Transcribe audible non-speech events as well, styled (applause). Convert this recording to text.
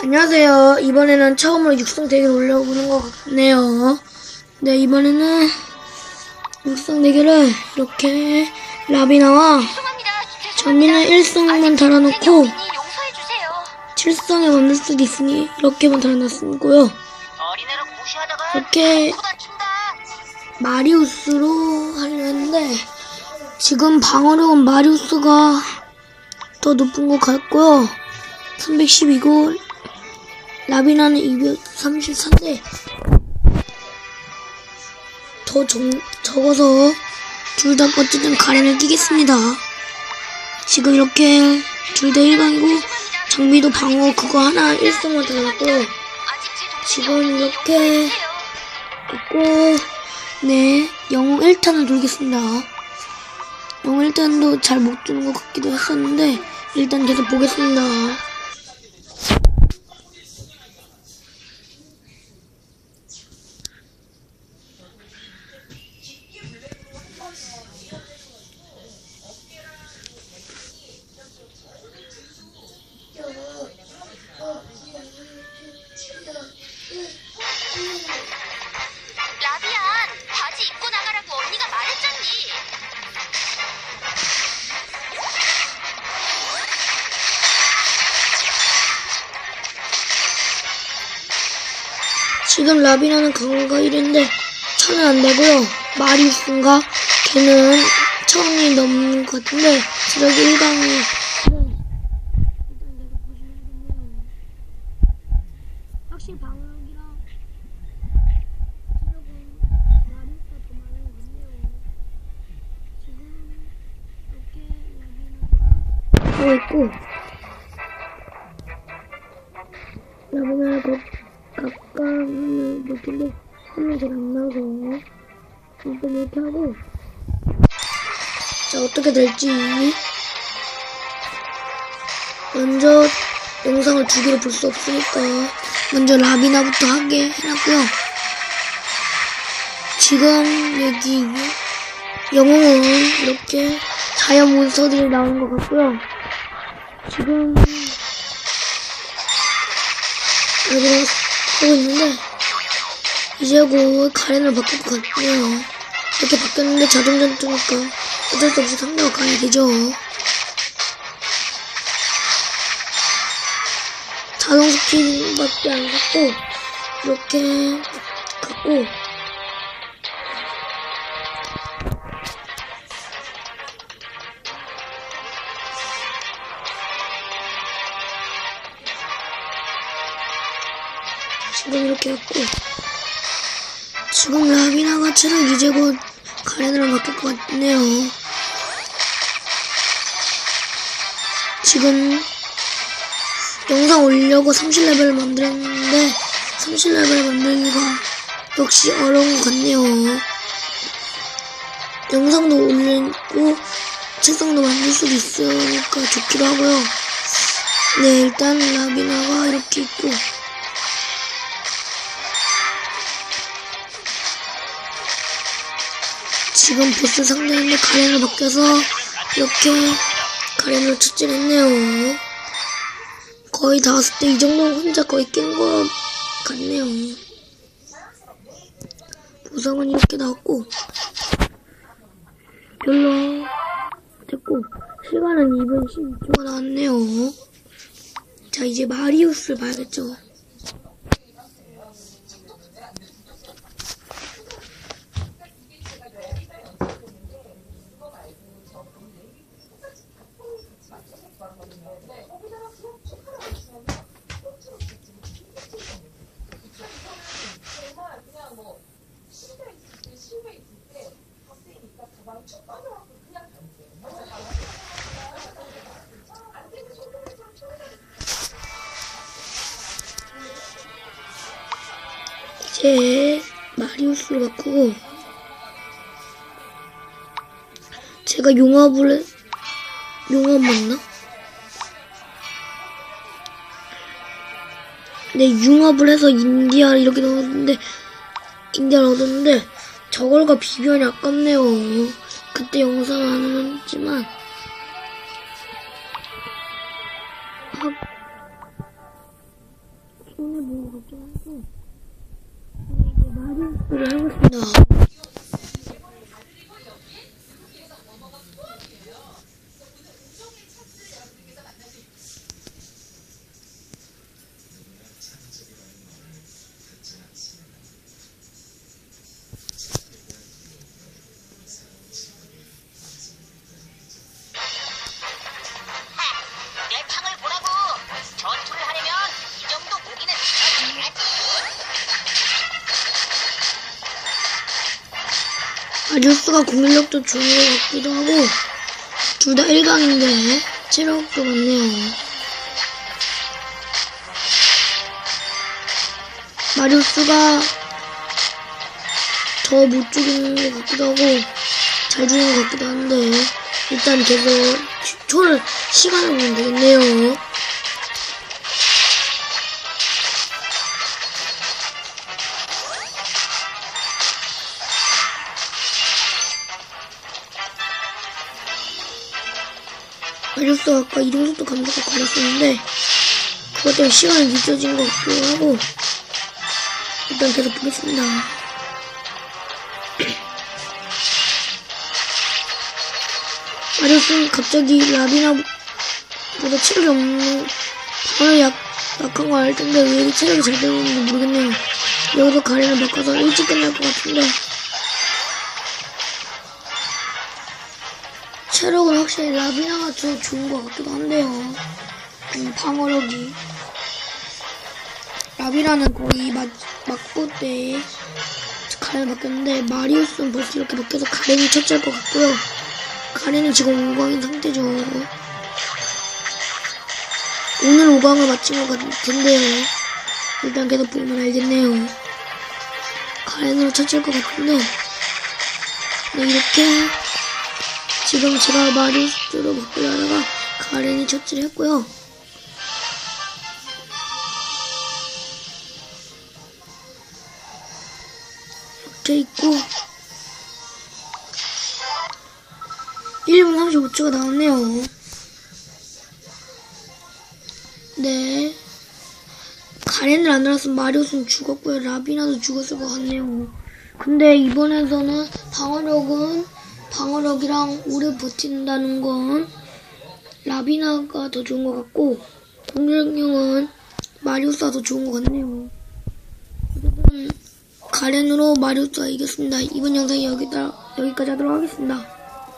안녕하세요. 이번에는 처음으로 육성 대결 올려보는 것 같네요. 네, 이번에는 육성 대결을 이렇게 라비나와 죄송합니다. 1성만 아직 달아놓고 인생이 없으니 용서해 주세요. 7성에 만들 수도 있으니 이렇게만 달아놨고요. 이렇게. 마리우스로 하려 했는데 지금 방어력은 마리우스가 더 높은 것 같고요. 310이고 라비나는 234인데 더 적, 적어서 둘 다 어쨌든 가렌을 끼겠습니다. 지금 이렇게 둘 다 1강이고 장비도 방어 그거 하나 1성만 달아놨고요. 아직 제 지금 이렇게 있고 네 영웅 1탄을 돌겠습니다 영웅 1탄도 잘 못 주는 것 같기도 했었는데 일단 계속 보겠습니다 지금 라비나는 강호가 1인데 천은 안 되고요. 마리우스인가? 걔는 천이 넘는 것 같은데 저기 1강이 확실히 방어력이랑 있고. 라비나가 곧 가까운 느낌인데 화면이 잘 안 나와서 일단 이렇게 하고. 자 어떻게 될지. 먼저 영상을 두 개로 볼수 없으니까 먼저 라비나부터 하게 해놨고요. 지금 여기 영웅은 이렇게 자연 몬스터들이 나오는 것 같고요. 지금 라비나 하고 있는데 이제 곧 가렌을 바꿀 것 같네요. 이렇게 바뀌었는데 자동 전투니까 어쩔 수 없이 상대가 가야 되죠. 자동 스피드밖에 안 갖고 이렇게 갖고 지금 이렇게 갖고 지금 라비나가 체력 이제 곧 가렌으로 바뀔 것 같네요. 지금 영상 올려고 30레벨을 만들었는데 30레벨 만들기가 역시 어려운 것 같네요. 영상도 올리고 책상도 만들 수도 있으니까 좋기도 하고요. 네, 일단 라비나가 이렇게 있고 지금 보스 상대인데 가렌으로 바뀌어서 이렇게 가렌으로 추진했네요. 거의 다 왔을 때 이 정도면 혼자 거의 깬것 같네요. 보상은 이렇게 나왔고 별로 됐고 시간은 2분 12초가 나왔네요. 자 이제 마리우스를 봐야겠죠. 제 마리우스를 바꾸고 제가 용합을 해- 용합 맞나? 네, 융합을 해서 인디아 이렇게 넣었는데 인디아를 얻었는데 저걸과 비교하니 아깝네요. 그때 영상 안 했지만 아, 손해본 것 같긴. 근데 이 마리오스가 공격력도 좋은 것 같기도 하고, 둘 다 1강인데, 체력도 많네요. 마리오스가 더 못 죽이는 것 같기도 하고, 잘 죽이는 것 같기도 한데, 일단 계속 초를 시간을 보면 되겠네요. 마리오스가 아까 이동속도 감소가 걸렸었는데, 그것 때문에 시간이 늦어진 것 같기도 하고, 일단 계속 보겠습니다. (clears throat) 마리오스는 갑자기 라비나보다 체력이 없는, 방어 약, 약한 거 알 텐데 왜 체력이 잘 되고 있는지 모르겠네요. 여기서 가렌을 바꿔서 일찍 끝날 것 같은데, 체력은 확실히 라비나가 더 좋은 것 같기도 한데요. 음, 방어력이. 라비나는 거의 막, 막고 때 가렌을 바뀌었는데, 마리우스는 벌써 이렇게 바뀌어서 가렌이 첫째일 것 같고요. 가렌은 지금 5강인 상태죠. 오늘 5강을 마친 것 같은데요. 일단 계속 보면 알겠네요. 가렌으로 첫째일 것 같은데, 네, 이렇게 지금 제가 마리우스로 바꾸려다가 가렌이 첫째를 했고요. 이렇게 있고 1분 35초가 나왔네요. 네. 가렌을 안 달았으면 마리우스는 죽었고요. 라비나도 죽었을 것 같네요. 근데 이번에서는 방어력은 방어력이랑 오래 버틴다는 건 라비나가 더 좋은 것 같고 공격력은 마리우스가 더 좋은 것 같네요. 어쨌든 가렌으로 마리우스가 이겼습니다. 이번 영상이 여기다, 여기까지 하도록 하겠습니다.